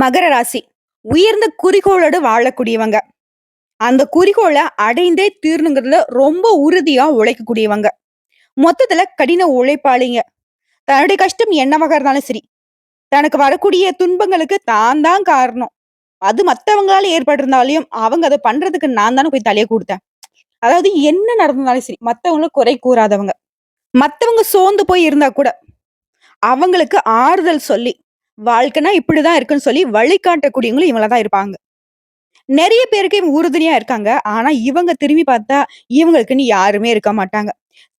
மகர ராசி. உயர்ந்த குறிக்கோளோடு வாழக்கூடியவங்க. அந்த குறிக்கோளை அடைந்தே தீரணுங்கிறதுல ரொம்ப உறுதியா உழைக்கக்கூடியவங்க. மொத்தத்துல கடின உழைப்பாளிங்க. தன்னுடைய கஷ்டம் என்னவாக இருந்தாலும் சரி. தனக்கு வரக்கூடிய துன்பங்களுக்கு தான் தான் காரணம். அது மற்றவங்களால ஏற்பட்டிருந்தாலையும் அவங்க அதை பண்றதுக்கு நான் தானே போய் தலையை கொடுத்தேன். அதாவது என்ன நடந்தாலும் சரி மற்றவங்கள குறை கூறாதவங்க. மற்றவங்க சோர்ந்து போய் இருந்தா கூட அவங்களுக்கு ஆறுதல் சொல்லி வாழ்க்கைனா இப்படிதான் இருக்குன்னு சொல்லி வழிகாட்டக்கூடியவங்களும் இவங்கள தான் இருப்பாங்க. நிறைய பேருக்கு இவங்க உறுதுணையா இருக்காங்க. ஆனா இவங்க திரும்பி பார்த்தா இவங்களுக்குன்னு யாருமே இருக்க மாட்டாங்க.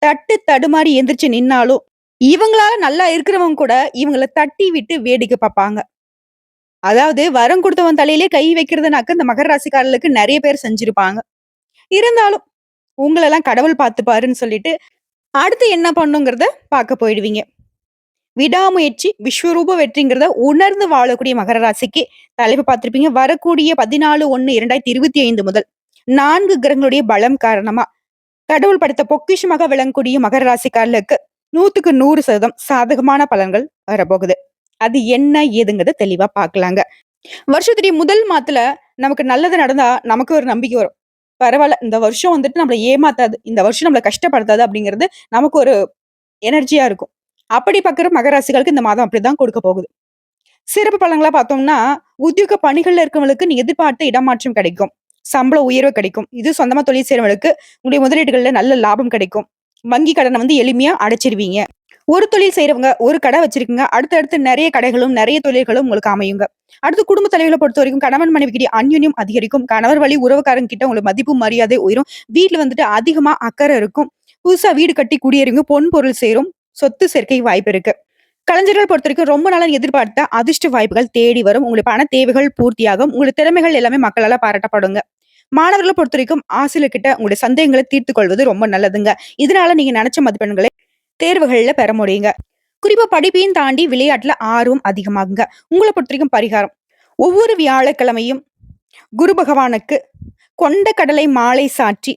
தட்டு தடுமாறி எந்திரிச்சு நின்னாலும் இவங்களால நல்லா இருக்கிறவங்க கூட இவங்கள தட்டி விட்டு வேடிக்கை பார்ப்பாங்க. அதாவது வரம் கொடுத்தவன் தலையிலே கை வைக்கிறதுனாக்க இந்த மகர ராசிக்காரர்களுக்கு நிறைய பேர் செஞ்சிருப்பாங்க. இருந்தாலும் உங்களெல்லாம் கடவுள் பார்த்துப்பாருன்னு சொல்லிட்டு அடுத்து என்ன பண்ணுங்கிறத பார்க்க போயிடுவீங்க. விடாமுயற்சி விஸ்வரூப வெற்றிங்கிறத உணர்ந்து வாழக்கூடிய மகர ராசிக்கு தலைப்பு பார்த்திருப்பீங்க. வரக்கூடிய பதினாலு ஒன்னு இரண்டாயிரத்தி இருபத்தி ஐந்து முதல் நான்கு கிரகங்களுடைய பலம் காரணமா கடவுள் படுத்த பொக்கிஷமாக விளங்கக்கூடிய மகர ராசிக்காரர்களுக்கு நூத்துக்கு நூறு சதவீதம் சாதகமான பலன்கள் வரப்போகுது. அது என்ன ஏதுங்கிறத தெளிவா பார்க்கலாங்க. வருஷத்துடைய முதல் மாத்துல நமக்கு நல்லது நடந்தா நமக்கு ஒரு நம்பிக்கை வரும். பரவாயில்ல இந்த வருஷம் வந்துட்டு நம்மளை ஏமாத்தாது இந்த வருஷம் நம்மளை கஷ்டப்படுத்தாது அப்படிங்கிறது நமக்கு ஒரு எனர்ஜியா இருக்கும். அப்படி பார்க்குற மகராசிகளுக்கு இந்த மாதம் அப்படிதான் கொடுக்க போகுது. சிறப்பு பழங்களா பார்த்தோம்னா உத்தியோக பணிகள்ல இருக்கவங்களுக்கு நீ எதிர்பார்த்த இடமாற்றம் கிடைக்கும். சம்பள உயர்வு கிடைக்கும். இது சொந்தமா தொழில் செய்யறவங்களுக்கு உங்களுடைய முதலீடுகள்ல நல்ல லாபம் கிடைக்கும். வங்கி கடனை வந்து எளிமையா அடைச்சிருவீங்க. ஒரு தொழில் செய்யறவங்க ஒரு கடை வச்சிருக்கீங்க. அடுத்தடுத்து நிறைய கடைகளும் நிறைய தொழில்களும் உங்களுக்கு அமையுங்க. அடுத்து குடும்ப தலைவர்களை பொறுத்த வரைக்கும் கணவன் மனைவிக்கிட்டே அந்யுன்யம் அதிகரிக்கும். கணவர் வழி உறவுக்காரங்க கிட்ட உங்களுக்கு மதிப்பு மரியாதை உயரும். வீட்டுல வந்துட்டு அதிகமா அக்கறை இருக்கும். புதுசா வீடு கட்டி குடியேறுங்க பொன் பொருள் சேரும். சொத்து சேர்க்கை வாய்ப்பு இருக்கு. கலைஞர்கள் பொறுத்த வரைக்கும் ரொம்ப நாளா எதிர்பார்த்த அதிர்ஷ்ட வாய்ப்புகள் தேடி வரும். உங்களுக்கு பண தேவைகள் பூர்த்தியாகும். உங்களுடைய திறமைகள் எல்லாமே மக்களால பாராட்டப்படுங்க. மாணவர்களை பொறுத்த வரைக்கும் ஆசிரியர்கிட்ட உங்களுடைய சந்தேகங்களை தீர்த்து கொள்வது ரொம்ப நல்லதுங்க. இதனால நீங்க நினைச்ச மதிப்பெண்களை தேர்வுகள்ல பெற முடியுங்க. குறிப்பா படிப்பையும் தாண்டி விளையாட்டுல ஆர்வம் அதிகமாகுங்க. உங்களை பொறுத்த வரைக்கும் பரிகாரம். ஒவ்வொரு வியாழக்கிழமையும் குரு பகவானுக்கு கொண்ட கடலை மாலை சாற்றி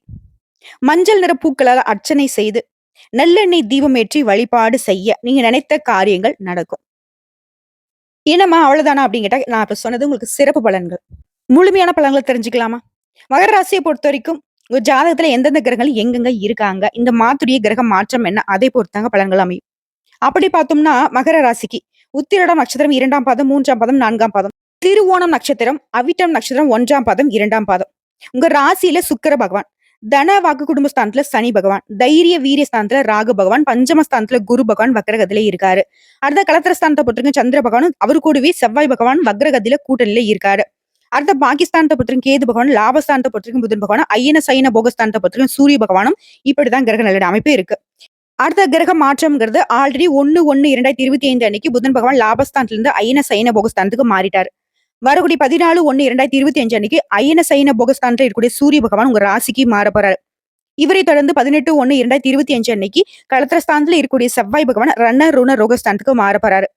மஞ்சள் நிற பூக்களால் அர்ச்சனை செய்து நல்லெண்ணெய் தீபமேற்றி வழிபாடு செய்ய நீங்க நினைத்த காரியங்கள் நடக்கும். என்னம்மா அவ்வளவுதானா அப்படின்னு கேட்டா நான் இப்ப சொன்னது உங்களுக்கு சிறப்பு பலன்கள். முழுமையான பலன்களை தெரிஞ்சுக்கலாமா? மகர ராசியை பொறுத்த வரைக்கும் ஒரு ஜாதகத்துல எந்தெந்த கிரகங்கள் எங்கெங்க இருக்காங்க? இந்த மாத்துடைய கிரக மாற்றம் என்ன? அதை பொறுத்தாங்க பலன்கள் அமையும். அப்படி பார்த்தோம்னா மகர ராசிக்கு உத்திரடம் நட்சத்திரம் இரண்டாம் பாதம் மூன்றாம் பாதம் நான்காம் பாதம். திருவோணம் நட்சத்திரம் அவிட்டம் நட்சத்திரம் ஒன்றாம் பாதம் இரண்டாம் பாதம். உங்க ராசியில சுக்கர பகவான் தன வாக்கு குடும்பஸ்தானத்துல சனி பகவான் தைரிய வீரிய ஸ்தானத்துல ராகு பகவான் பஞ்சமஸ்தானத்துல குரு பகவான் வக்ரகத்தில இருக்காரு. அடுத்த கலத்திரஸ்தானத்தை பொறுத்திருக்க சந்திர பகவான் அவரு கூடவே செவ்வாய் பகவான் வக்ரகத்தில கூட்டணியில இருக்காரு. அடுத்த பாகிஸ்தானத்தை பொறுத்திருக்கும் கேது பகவான் லாபஸ்தானத்தை பொறுத்திருக்கும் புதன் பகவான் ஐயன சைன போகஸ்தானத்தை பொறுத்திருக்கும் சூரிய பகவானும் இப்படிதான் கிரக நல்ல அமைப்பு இருக்கு. அடுத்த கிரக மாற்றம்ங்கிறது ஆல்ரெடி ஒன்னு ஒன்னு இரண்டாயிரத்தி இருபத்தி ஐந்து அன்னைக்கு புதன் பகவான் லாபஸ்தானத்துல இருந்து ஐயன சைன போகஸ்தானத்துக்கு மாறிட்டாரு. வரக்கூடிய பதினாலு ஒன்னு இரண்டாயிரத்தி இருபத்தி அஞ்சு அன்னைக்கு ஐயன சைன போகஸ்தானத்துல இருக்கக்கூடிய சூரிய பகவான் உங்க ராசிக்கு மாற போறாரு இவரை தொடர்ந்து பதினெட்டு ஒன்று இரண்டாயிரத்தி இருபத்தி அஞ்சு அன்னைக்கு களத்திரஸ்தானத்தில் இருக்கக்கூடிய செவ்வாய் பகவான் ரண ருண ரோகஸ்தானத்துக்கு மாற போறாரு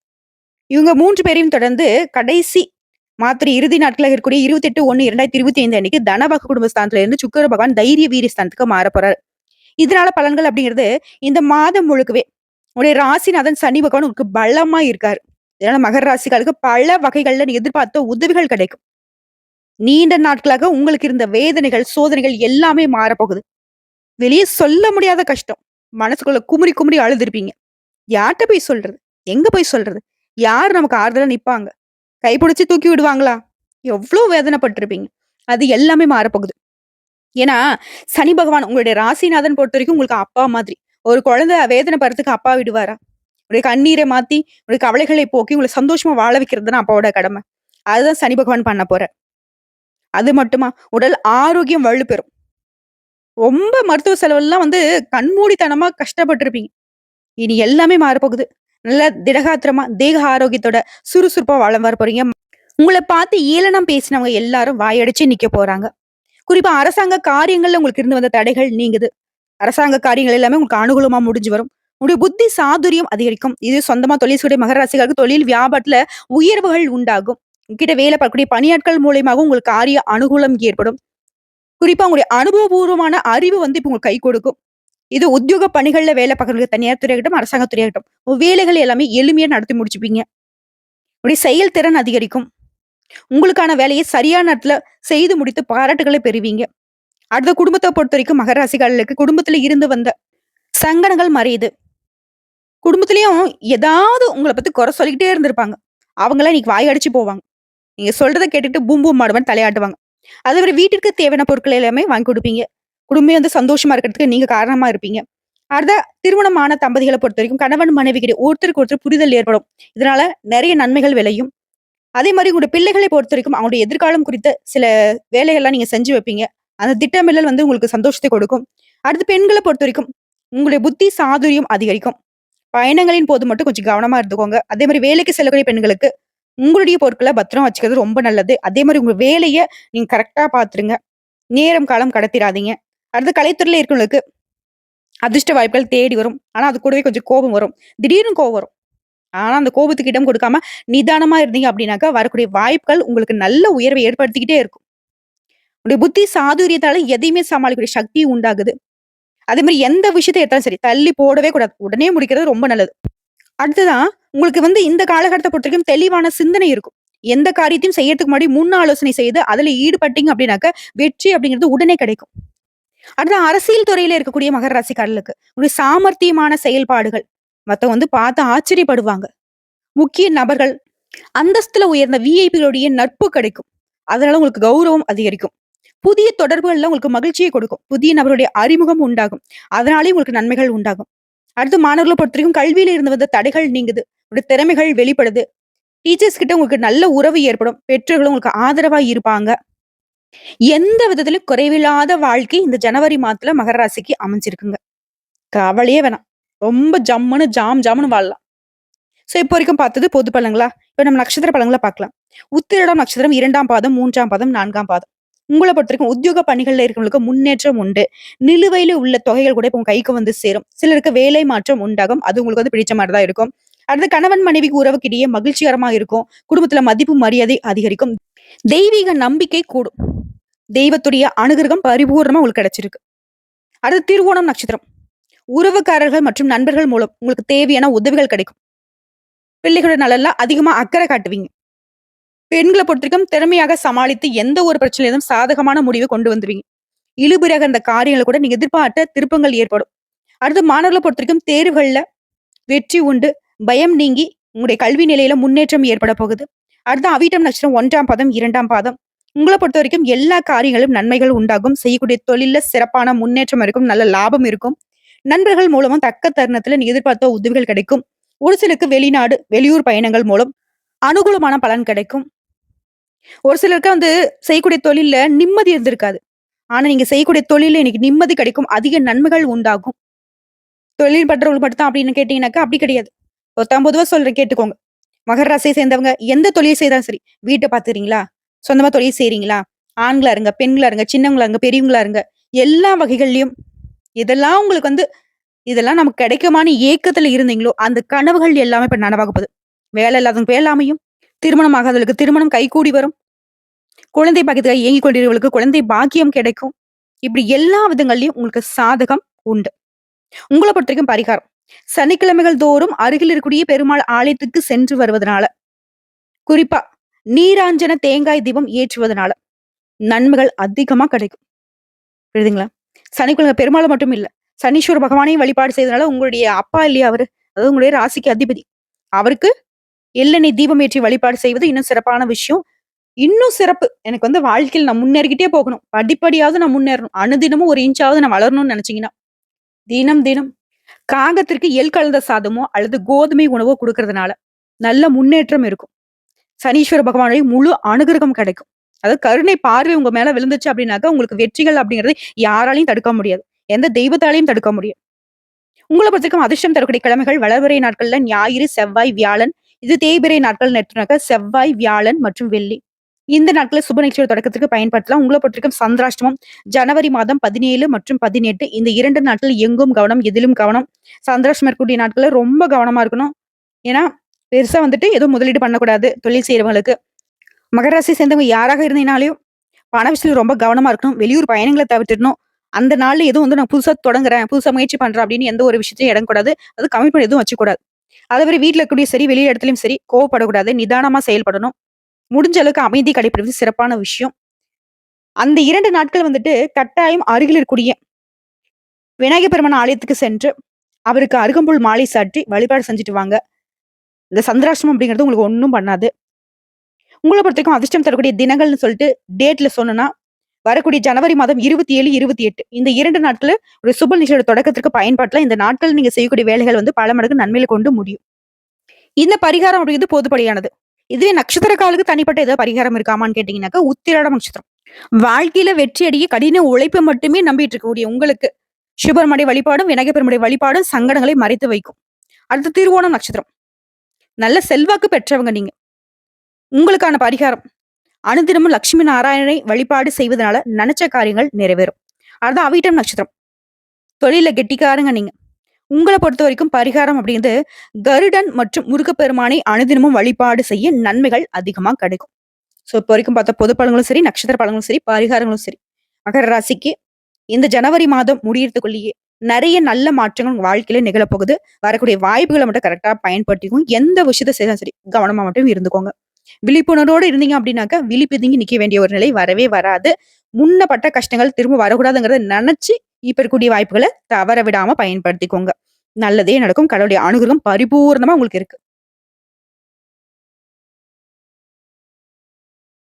இவங்க மூன்று பேரையும் தொடர்ந்து கடைசி மாத்திரை இறுதி நாட்களாக இருக்கக்கூடிய இருபத்தி எட்டு ஒன்னு இரண்டாயிரத்தி இருபத்தி ஐந்து அன்னைக்கு தனபக குடும்பஸ்தானத்துல இருந்து சுக்கர பகவான் தைரிய வீரஸ்தானத்துக்கு மாற போறாரு இதனால பலன்கள் அப்படிங்கிறது இந்த மாதம் முழுக்கவே உடைய ராசிநாதன் சனி பகவான் உங்களுக்கு பலமா இருக்காரு. இதனால மகர ராசிகளுக்கு பல வகைகள்ல எதிர்பார்த்த உதவிகள் கிடைக்கும். நீண்ட நாட்களாக உங்களுக்கு இருந்த வேதனைகள் சோதனைகள் எல்லாமே மாறப்போகுது. வெளியே சொல்ல முடியாத கஷ்டம். மனசுக்குள்ள குமுறி குமுறி அழுதுருப்பீங்க. யார்கிட்ட போய் சொல்றது? எங்க போய் சொல்றது? யார் நமக்கு ஆறுதலா நிப்பாங்க? கைப்பிடிச்சு தூக்கி விடுவாங்களா? எவ்வளவு வேதனைப்பட்டிருப்பீங்க. அது எல்லாமே மாறப்போகுது. ஏன்னா சனி பகவான் உங்களுடைய ராசிநாதன் பொறுத்த வரைக்கும் உங்களுக்கு அப்பா மாதிரி. ஒரு குழந்தை வேதனை படுறதுக்கு அப்பா விடுவாரா? உடைய கண்ணீரை மாத்தி உடைய கவலைகளை போக்கி உங்களை சந்தோஷமா வாழ வைக்கிறது தான் அப்பாவோட கடமை. அதுதான் சனி பகவான் பண்ண போற. அது மட்டுமா? உடல் ஆரோக்கியம் வலுப்பெறும் ரொம்ப மருத்துவ செலவெல்லாம் வந்து கண்மூடித்தனமா கஷ்டப்பட்டிருப்பீங்க. இனி எல்லாமே மாறப்போகுது. நல்லா திடகாத்திரமா தேக ஆரோக்கியத்தோட சுறுசுறுப்பா வளம் வர போறீங்க. உங்களை பார்த்து ஏளனம் பேசினவங்க எல்லாரும் வாயடிச்சு நிக்க போறாங்க. குறிப்பா அரசாங்க காரியங்கள்ல உங்களுக்கு இருந்து வந்த தடைகள் நீங்குது. அரசாங்க காரியங்கள் எல்லாமே உங்களுக்கு அனுகூலமா முடிஞ்சு வரும். உங்களுடைய புத்தி சாதுரியம் அதிகரிக்கும். இது சொந்தமா தொழில் செய்யக்கூடிய மகர ராசிகளுக்கு தொழில் வியாபாரத்துல உயர்வுகள் உண்டாகும். உங்ககிட்ட வேலை பார்க்கக்கூடிய பணியாட்கள் மூலியமாகவும் உங்களுக்கு காரிய அனுகூலம் ஏற்படும். குறிப்பா உங்களுடைய அனுபவபூர்வமான அறிவு வந்து இப்ப உங்களுக்கு கை கொடுக்கும். இது உத்தியோக பணிகள்ல வேலை பார்க்கறதுக்கு தனியார் துறையாகட்டும் அரசாங்க துறையாகட்டும் வேலைகள் எல்லாமே எளிமையா நடத்தி முடிச்சுப்பீங்க. உங்களுடைய செயல்திறன் அதிகரிக்கும். உங்களுக்கான வேலையை சரியான நேரத்துல செய்து முடித்து பாராட்டுகளை பெறுவீங்க. அடுத்த குடும்பத்தை பொறுத்த வரைக்கும் மகராசிகளுக்கு குடும்பத்துல இருந்து வந்த சங்கடங்கள் மறையுது. குடும்பத்திலயும் ஏதாவது உங்கள பத்தி குறை சொல்லிக்கிட்டே இருந்திருப்பாங்க. அவங்கலாம் இன்னைக்கு வாய் அடிச்சு போவாங்க. நீங்க சொல்றத கேட்டுட்டு பூம் பூம் மாடுவன்னு தலையாட்டுவாங்க. அதேமாரி வீட்டிற்கு தேவையான பொருட்கள் எல்லாமே வாங்கி குடுப்பீங்க. குடும்பமே வந்து சந்தோஷமா இருக்கிறதுக்கு நீங்க காரணமா இருப்பீங்க. அடுத்த திருமணமான தம்பதிகள பொறுத்தவரைக்கும் கணவன், மனைவிக்கிட்ட ஒருத்தருக்கு ஒருத்தர் புரிதல் ஏற்படும். இதனால நெறைய நன்மைகள் விளையும். அதே மாரி உங்களுடைய பிள்ளைகளை பொறுத்தவரைக்கும் அவங்களுடைய எதிர்காலம் குறித்த சில வேலைகள்லாம் நீங்க செஞ்சு வைப்பீங்க. அந்த திட்டமிடல் வந்து உங்களுக்கு சந்தோஷத்தை கொடுக்கும். அடுத்து பெண்கள பொறுத்தவரைக்கும் உங்களுடைய புத்தி சாதுரியம் அதிகரிக்கும். பயணங்களின் போது மட்டும் கொஞ்சம் கவனமா இருந்துக்கோங்க. அதே மாதிரி வேலைக்கு செல்லக்கூடிய பெண்களுக்கு உங்களுடைய பொருட்களை பத்திரம் வச்சுக்கிறது ரொம்ப நல்லது. அதே மாதிரி உங்க வேலையை நீங்க கரெக்டா பார்த்துருங்க. நேரம் காலம் கடத்திடாதீங்க அடுத்து கலைத்துறையில இருக்கிறவங்களுக்கு அதிர்ஷ்ட வாய்ப்புகள் தேடி வரும். ஆனா அது கூடவே கொஞ்சம் கோபம் வரும். திடீர்னு கோபம் வரும். ஆனா அந்த கோபத்துக்கு இடம் கொடுக்காம நிதானமா இருந்தீங்க அப்படின்னாக்கா, வரக்கூடிய வாய்ப்புகள் உங்களுக்கு நல்ல உயர்வை ஏற்படுத்திக்கிட்டே இருக்கும். உங்களுடைய புத்தி சாதுரியத்தால எதையுமே சமாளிக்கக்கூடிய சக்தி உண்டாகுது. அதே மாதிரி எந்த விஷயத்தை எடுத்தாலும் சரி, தள்ளி போடவே கூடாது. உடனே முடிக்கிறது ரொம்ப நல்லது. அடுத்ததான் உங்களுக்கு வந்து இந்த காலகட்டத்த பொறுத்தவரைக்கும் தெளிவான சிந்தனை இருக்கும். எந்த காரியத்தையும் செய்யறதுக்கு முன்னாடி முன் ஆலோசனை செய்து அதுல ஈடுபட்டீங்க அப்படின்னாக்க, வெற்றி அப்படிங்கிறது உடனே கிடைக்கும். அடுத்து அரசியல் துறையில இருக்கக்கூடிய மகர ராசிக்காரர்களுக்கு உங்களுடைய சாமர்த்தியமான செயல்பாடுகள் மத்தவங்க வந்து பார்த்து ஆச்சரியப்படுவாங்க. முக்கிய நபர்கள், அந்தஸ்துல உயர்ந்த விஐபிகளுடைய நட்பு கிடைக்கும். அதனால உங்களுக்கு கௌரவம் அதிகரிக்கும். புதிய தொடர்புகள்ல உங்களுக்கு மகிழ்ச்சியை கொடுக்கும். புதிய நபருடைய அறிமுகம் உண்டாகும். அதனாலேயே உங்களுக்கு நன்மைகள் உண்டாகும். அடுத்து மாணவர்கள பொறுத்தவரைக்கும் கல்வியில இருந்து வந்த தடைகள் நீங்குது. உங்களுடைய திறமைகள் வெளிப்படுது. டீச்சர்ஸ் கிட்ட உங்களுக்கு நல்ல உறவு ஏற்படும். பெற்றோர்களும் உங்களுக்கு ஆதரவா இருப்பாங்க. எந்த விதத்திலும் குறைவில்லாத வாழ்க்கை இந்த ஜனவரி மாதத்துல மகர ராசிக்கு அமைஞ்சிருக்குங்க. கவலையே வேணாம். ரொம்ப ஜம்முன்னு ஜாம் ஜாம்னு வாழலாம். சோ இப்போ வரைக்கும் பார்த்தது பொது பழங்களா இப்ப நம்ம நட்சத்திர பழங்களை பார்க்கலாம். உத்திரடம் நட்சத்திரம் இரண்டாம் பாதம், மூன்றாம் பாதம், நான்காம் பாதம். உங்களை பொறுத்தவரைக்கும் உத்தியோக பணிகளில் இருக்கிறவங்களுக்கு முன்னேற்றம் உண்டு. நிலுவையில உள்ள தொகைகள் கூட இப்போ உங்க கைக்கு வந்து சேரும். சிலருக்கு வேலை மாற்றம் உண்டாகும். அது உங்களுக்கு வந்து பிடிச்ச மாதிரி தான் இருக்கும். அடுத்து கணவன் மனைவிக்கு உறவுக்கிடையே மகிழ்ச்சிகரமா இருக்கும். குடும்பத்துல மதிப்பு மரியாதை அதிகரிக்கும். தெய்வீக நம்பிக்கை கூடும். தெய்வத்துடைய அனுகிரகம் பரிபூர்ணமா உங்களுக்கு கிடைச்சிருக்கு. அடுத்து திருவோணம் நட்சத்திரம். உறவுக்காரர்கள் மற்றும் நண்பர்கள் மூலம் உங்களுக்கு தேவையான உதவிகள் கிடைக்கும். பிள்ளைகளோட நலன்ல அதிகமா அக்கறை காட்டுவீங்க. பெண்களை பொறுத்தவரைக்கும் திறமையாக சமாளித்து எந்த ஒரு பிரச்சனையிலும் சாதகமான முடிவை கொண்டு வந்துருவீங்க. இழுபிறகு அந்த காரியங்களை கூட நீங்க எதிர்பார்த்த திருப்பங்கள் ஏற்படும். அடுத்து மாணவர்களை பொறுத்திருக்கும் தேர்வுகள்ல வெற்றி உண்டு. பயம் நீங்கி உங்களுடைய கல்வி நிலையில முன்னேற்றம் ஏற்பட போகுது. அடுத்து அவிட்டம் நட்சத்திரம் ஒன்றாம் பாதம், இரண்டாம் பாதம். உங்கள பொறுத்தவரைக்கும் எல்லா காரியங்களும் நன்மைகள் உண்டாகும். செய்யக்கூடிய தொழில சிறப்பான முன்னேற்றம் இருக்கும். நல்ல லாபம் இருக்கும். நண்பர்கள் மூலமும் தக்க தருணத்துல நீ எதிர்பார்த்த உதவிகள் கிடைக்கும். ஒரு சிலருக்கு வெளிநாடு, வெளியூர் பயணங்கள் மூலம் அனுகூலமான பலன் கிடைக்கும். ஒரு சிலருக்கு வந்து செய்யக்கூடிய தொழில்ல நிம்மதி இருந்திருக்காது. ஆனா நீங்க செய்யக்கூடிய தொழில இன்னைக்கு நிம்மதி கிடைக்கும். அதிக நன்மைகள் உண்டாகும். தொழில் பண்றவங்களுக்கு மட்டும் தான் அப்படின்னு கேட்டீங்கன்னாக்கா, அப்படி கிடையாது. பொத்தாம் ரூபா சொல்றேன் கேட்டுக்கோங்க. மகர ராசியை சேர்ந்தவங்க எந்த தொழில் செய்தாலும் சரி, வீட்டை பாத்துறீங்களா சொந்தமா தொழில் செய்றீங்களா? ஆண்களா இருங்க, பெண்களா இருங்க, சின்னவங்களா இருங்க, பெரியவங்களா இருங்க. எல்லா வகைகள்லயும் இதெல்லாம் உங்களுக்கு வந்து இதெல்லாம் நமக்கு கிடைக்குமான ஏக்கத்துல இருந்தீங்களோ, அந்த கனவுகள் எல்லாமே இப்ப நனவாக போகுது. வேலை இல்லாதவங்க வேலாமையும் திருமணம் ஆகாதவளுக்கு திருமணம் கைகூடி வரும். குழந்தை பாக்கியத்துக்காக இயங்கிக் கொண்டிருக்கிறவர்களுக்கு குழந்தை பாக்கியம் கிடைக்கும். இப்படி எல்லா விதங்கள்லயும் உங்களுக்கு சாதகம் உண்டு. உங்களை பொறுத்த வரைக்கும் பரிகாரம். சனிக்கிழமைகள் தோறும் அருகில் இருக்கக்கூடிய பெருமாள் ஆலயத்துக்கு சென்று வருவதனால, குறிப்பா நீராஞ்சன தேங்காய் தீபம் ஏற்றுவதனால நன்மைகள் அதிகமா கிடைக்கும். புரியுதுங்களா? சனிக்கிழமை பெருமாள மட்டும் இல்ல. சனீஸ்வர பகவானையும் வழிபாடு செய்தனால உங்களுடைய அப்பா இல்லையா அவரு? அதாவது உங்களுடைய ராசிக்கு அதிபதி. அவருக்கு எள்ளெண்ணெய் தீபம் ஏற்றி வழிபாடு செய்வது இன்னும் சிறப்பான விஷயம். இன்னும் சிறப்பு. எனக்கு வந்து வாழ்க்கையில் நான் முன்னேறிக்கிட்டே போகணும். படிப்படியாவது நான் முன்னேறணும். அனுதினமும் ஒரு இன்ச்சாவது நான் வளரணும்னு நினைச்சீங்கன்னா, தினம் தினம் காகத்திற்கு எல் கலந்த சாதமோ அல்லது கோதுமை உணவோ கொடுக்கறதுனால நல்ல முன்னேற்றம் இருக்கும். சனீஸ்வர பகவானுடைய முழு அனுகிரகம் கிடைக்கும். அதாவது கருணை பார்வை உங்க மேல விழுந்துச்சு அப்படின்னாக்கா, உங்களுக்கு வெற்றிகள் அப்படிங்கிறது யாராலையும் தடுக்க முடியாது. எந்த தெய்வத்தாலையும் தடுக்க முடியாது. உங்களை பொறுத்தவரைக்கும் அதிர்ஷ்டம் தரக்கூடிய கிழமைகள் வளர்வரை நாட்கள்ல ஞாயிறு, செவ்வாய், வியாழன். இது தேய்பிறை நாட்கள் எடுத்துனாக்கா செவ்வாய், வியாழன் மற்றும் வெள்ளி. இந்த நாட்களை சுப நிகழ்ச்சியோட தொடக்கத்துக்கு பயன்படுத்தலாம். உங்களை பொறுத்திருக்கும் சந்திராஷ்டமம் ஜனவரி மாதம் 17 மற்றும் 18 இந்த இரண்டு நாட்கள் எங்கும் கவனம், எதிலும் கவனம். சந்திராஷ்டமம் இருக்கக்கூடிய நாட்களில் ரொம்ப கவனமா இருக்கணும். ஏன்னா, பெருசா வந்துட்டு எதுவும் முதலீடு பண்ணக்கூடாது. தொழில் செய்யறவங்களுக்கு மகர சேர்ந்தவங்க யாராக இருந்தீங்கனாலும், பண விஷயத்தில் ரொம்ப கவனமா இருக்கணும். வெளியூர் பயணங்களை தவிர்த்திடணும். அந்த நாள்ல எதுவும் வந்து நான் புதுசா தொடங்குறேன், புதுசா முயற்சி பண்றேன் அப்படின்னு எந்த ஒரு விஷயத்தையும் இடம் கூடாது அது கமிட்மெண்ட் எதுவும் வச்சுக்கூடாது அதே மாதிரி வீட்டில் இருக்கக்கூடிய சரி, வெளி இடத்துலயும் சரி கோவப்படக்கூடாது. நிதானமா செயல்படணும். முடிஞ்ச அளவுக்கு அமைதி கடைபிடிப்பது சிறப்பான விஷயம். அந்த இரண்டு நாட்கள் வந்துட்டு கட்டாயம் அருகில் இருக்கக்கூடிய விநாயக பெருமான் ஆலயத்துக்கு சென்று, அவருக்கு அருகம்புல் மாலை சாற்றி வழிபாடு செஞ்சுட்டு வாங்க. இந்த சந்திராஷ்டமம் அப்படிங்கிறது உங்களுக்கு ஒன்றும் பண்ணாது. உங்கள பொறுத்தவரைக்கும் அதிர்ஷ்டம் தரக்கூடிய தினங்கள்னு சொல்லிட்டு டேட்ல சொன்னோம்னா, வரக்கூடிய ஜனவரி மாதம் 27, 28 இந்த இரண்டு நாட்கள் ஒரு சுப நிகழ்ச்சியோட தொடக்கத்திற்கு பயன்படுத்தலாம். இந்த நாட்கள் நீங்க செய்யக்கூடிய வேலைகள் வந்து பல மடங்கு நன்மையில கொண்டு முடியும். இந்த பரிகாரம் அப்படிங்கிறது பொதுப்படையானது. இதுவே நட்சத்திரக்காலுக்கு தனிப்பட்ட ஏதாவது பரிகாரம் இருக்காமான்னு கேட்டீங்கன்னாக்கா, உத்திராடம் நட்சத்திரம். வாழ்க்கையில வெற்றி அடைய கடின உழைப்ப மட்டுமே நம்பிட்டு இருக்கக்கூடிய உங்களுக்கு, சிவபெருமானுடைய வழிபாடும், விநாயகர் வழிபாடும் சங்கடங்களை மறைத்து வைக்கும். அடுத்து திருவோணம் நட்சத்திரம். நல்ல செல்வாக்கு பெற்றவங்க நீங்க. உங்களுக்கான பரிகாரம், அனுதினமும் லட்சுமி நாராயணனை வழிபாடு செய்வதனால நினைச்ச காரியங்கள் நிறைவேறும். அதுதான் அவிட்டம் நட்சத்திரம். தொழில கெட்டிக்காரங்க நீங்க. உங்கள பொறுத்தவரைக்கும் பரிகாரம் அப்படிங்கிறது, கருடன் மற்றும் முருகப்பெருமானை அனுதினமும் வழிபாடு செய்ய நன்மைகள் அதிகமா கிடைக்கும். ஸோ, இப்போ வரைக்கும் பார்த்தா பொது பழங்களும் சரி, நட்சத்திர பழங்களும் சரி, பரிகாரங்களும் சரி, மகர ராசிக்கு இந்த ஜனவரி மாதம் முடியறதுக்குள்ளேயே நிறைய நல்ல மாற்றங்கள் உங்க வாழ்க்கையில நிகழப்போகுது. வரக்கூடிய வாய்ப்புகளை மட்டும் கரெக்டா பயன்படுத்திக்கும் எந்த விஷயத்த செய்தாலும் சரி, கவனமா மட்டும் இருந்துக்கோங்க. விழிப்புணர்வோடு இருந்தீங்க அப்படின்னாக்கா, விழி பிதுங்கி நிக்க வேண்டிய ஒரு நிலை வரவே வராது. முன்னப்பட்ட கஷ்டங்கள் திரும்ப வரக்கூடாதுங்கிறத நினைச்சு இப்ப இருக்கக்கூடிய வாய்ப்புகளை தவற விடாம பயன்படுத்திக்கோங்க. நல்லதே நடக்கும். கடவுளுடைய அனுகிரகம் பரிபூரணமா உங்களுக்கு இருக்கு.